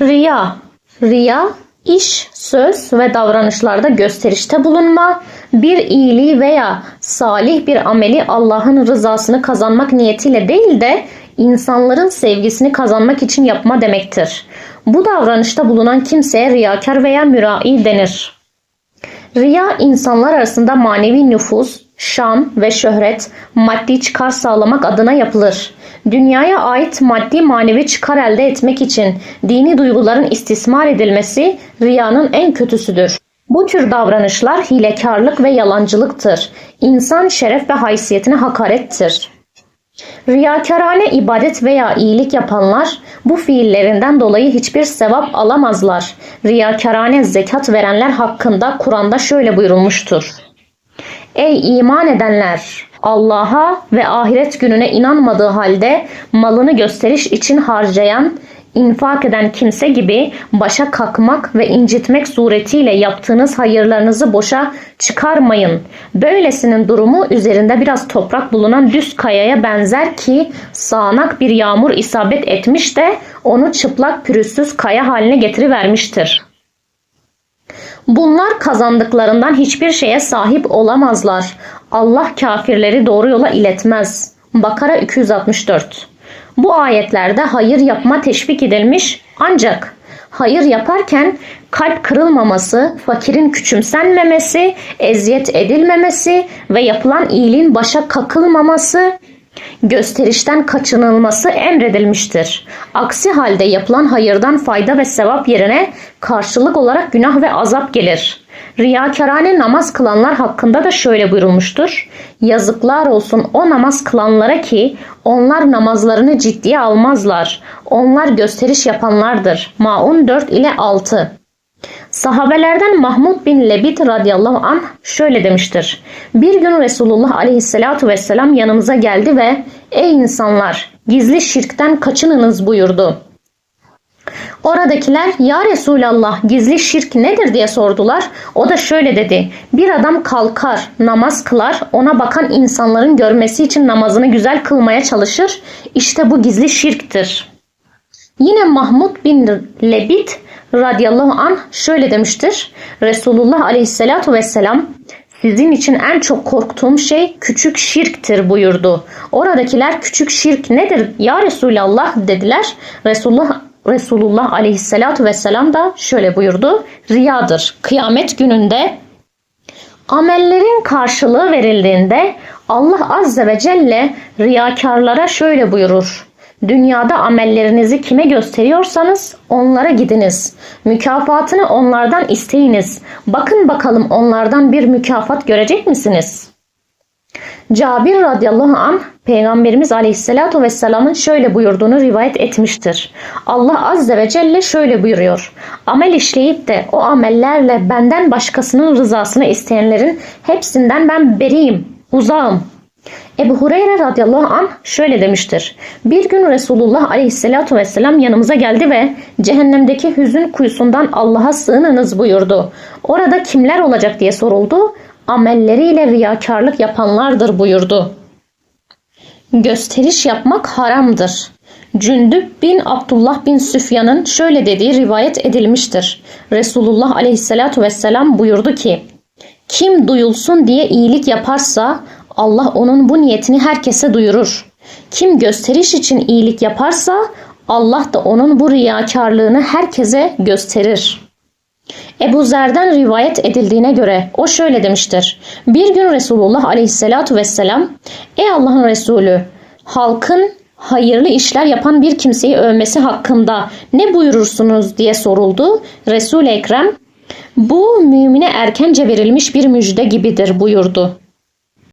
Riya. Riya, iş, söz ve davranışlarda gösterişte bulunma, bir iyiliği veya salih bir ameli Allah'ın rızasını kazanmak niyetiyle değil de insanların sevgisini kazanmak için yapma demektir. Bu davranışta bulunan kimseye riyakar veya mürai denir. Riya insanlar arasında manevi nüfuz, şan ve şöhret, maddi çıkar sağlamak adına yapılır. Dünyaya ait maddi manevi çıkar elde etmek için dini duyguların istismar edilmesi riyanın en kötüsüdür. Bu tür davranışlar hilekarlık ve yalancılıktır. İnsan şeref ve haysiyetine hakarettir. Riyakarane ibadet veya iyilik yapanlar bu fiillerinden dolayı hiçbir sevap alamazlar. Riyakarane zekat verenler hakkında Kur'an'da şöyle buyurulmuştur. Ey iman edenler! Allah'a ve ahiret gününe inanmadığı halde malını gösteriş için harcayan, infak eden kimse gibi başa kakmak ve incitmek suretiyle yaptığınız hayırlarınızı boşa çıkarmayın. Böylesinin durumu üzerinde biraz toprak bulunan düz kayaya benzer ki sağanak bir yağmur isabet etmiş de onu çıplak pürüzsüz kaya haline getirivermiştir. Bunlar kazandıklarından hiçbir şeye sahip olamazlar. Allah kafirleri doğru yola iletmez. Bakara 264 Bu ayetlerde hayır yapma teşvik edilmiş ancak hayır yaparken kalp kırılmaması, fakirin küçümsenmemesi, eziyet edilmemesi ve yapılan iyiliğin başa kakılmaması gösterişten kaçınılması emredilmiştir. Aksi halde yapılan hayırdan fayda ve sevap yerine karşılık olarak günah ve azap gelir. Riyakarane namaz kılanlar hakkında da şöyle buyurulmuştur. Yazıklar olsun o namaz kılanlara ki onlar namazlarını ciddiye almazlar. Onlar gösteriş yapanlardır. Maun 4 ile 6 Sahabelerden Mahmud bin Lebit radıyallahu anh şöyle demiştir. Bir gün Resulullah aleyhissalatu vesselam yanımıza geldi ve ey insanlar gizli şirkten kaçınınız buyurdu. Oradakiler ya Resulallah gizli şirk nedir diye sordular. O da şöyle dedi. Bir adam kalkar, namaz kılar, ona bakan insanların görmesi için namazını güzel kılmaya çalışır. İşte bu gizli şirktir. Yine Mahmud bin Lebit radıyallahu anh şöyle demiştir. Resulullah aleyhissalatu vesselam sizin için en çok korktuğum şey küçük şirktir buyurdu. Oradakiler küçük şirk nedir ya Resulallah dediler. Resulullah Resulullah aleyhissalatu vesselam da şöyle buyurdu. Riyadır. Kıyamet gününde amellerin karşılığı verildiğinde Allah azze ve celle riyakarlara şöyle buyurur. Dünyada amellerinizi kime gösteriyorsanız onlara gidiniz. Mükafatını onlardan isteyiniz. Bakın bakalım onlardan bir mükafat görecek misiniz? Cabir radıyallahu anh Peygamberimiz aleyhissalatu vesselamın şöyle buyurduğunu rivayet etmiştir. Allah azze ve celle şöyle buyuruyor. Amel işleyip de o amellerle benden başkasının rızasını isteyenlerin hepsinden ben beriyim, uzağım. Ebu Hureyre radıyallahu anh şöyle demiştir. Bir gün Resulullah aleyhissalatu vesselam yanımıza geldi ve cehennemdeki hüzün kuyusundan Allah'a sığınınız buyurdu. Orada kimler olacak diye soruldu. Amelleriyle riyakarlık yapanlardır buyurdu. Gösteriş yapmak haramdır. Cündüb bin Abdullah bin Süfyan'ın şöyle dediği rivayet edilmiştir. Resulullah aleyhissalatu vesselam buyurdu ki kim duyulsun diye iyilik yaparsa Allah onun bu niyetini herkese duyurur. Kim gösteriş için iyilik yaparsa Allah da onun bu riyakarlığını herkese gösterir. Ebu Zer'den rivayet edildiğine göre o şöyle demiştir. Bir gün Resulullah aleyhissalatu vesselam Ey Allah'ın Resulü halkın hayırlı işler yapan bir kimseyi övmesi hakkında ne buyurursunuz diye soruldu. Resul-i Ekrem bu mümine erkence verilmiş bir müjde gibidir buyurdu.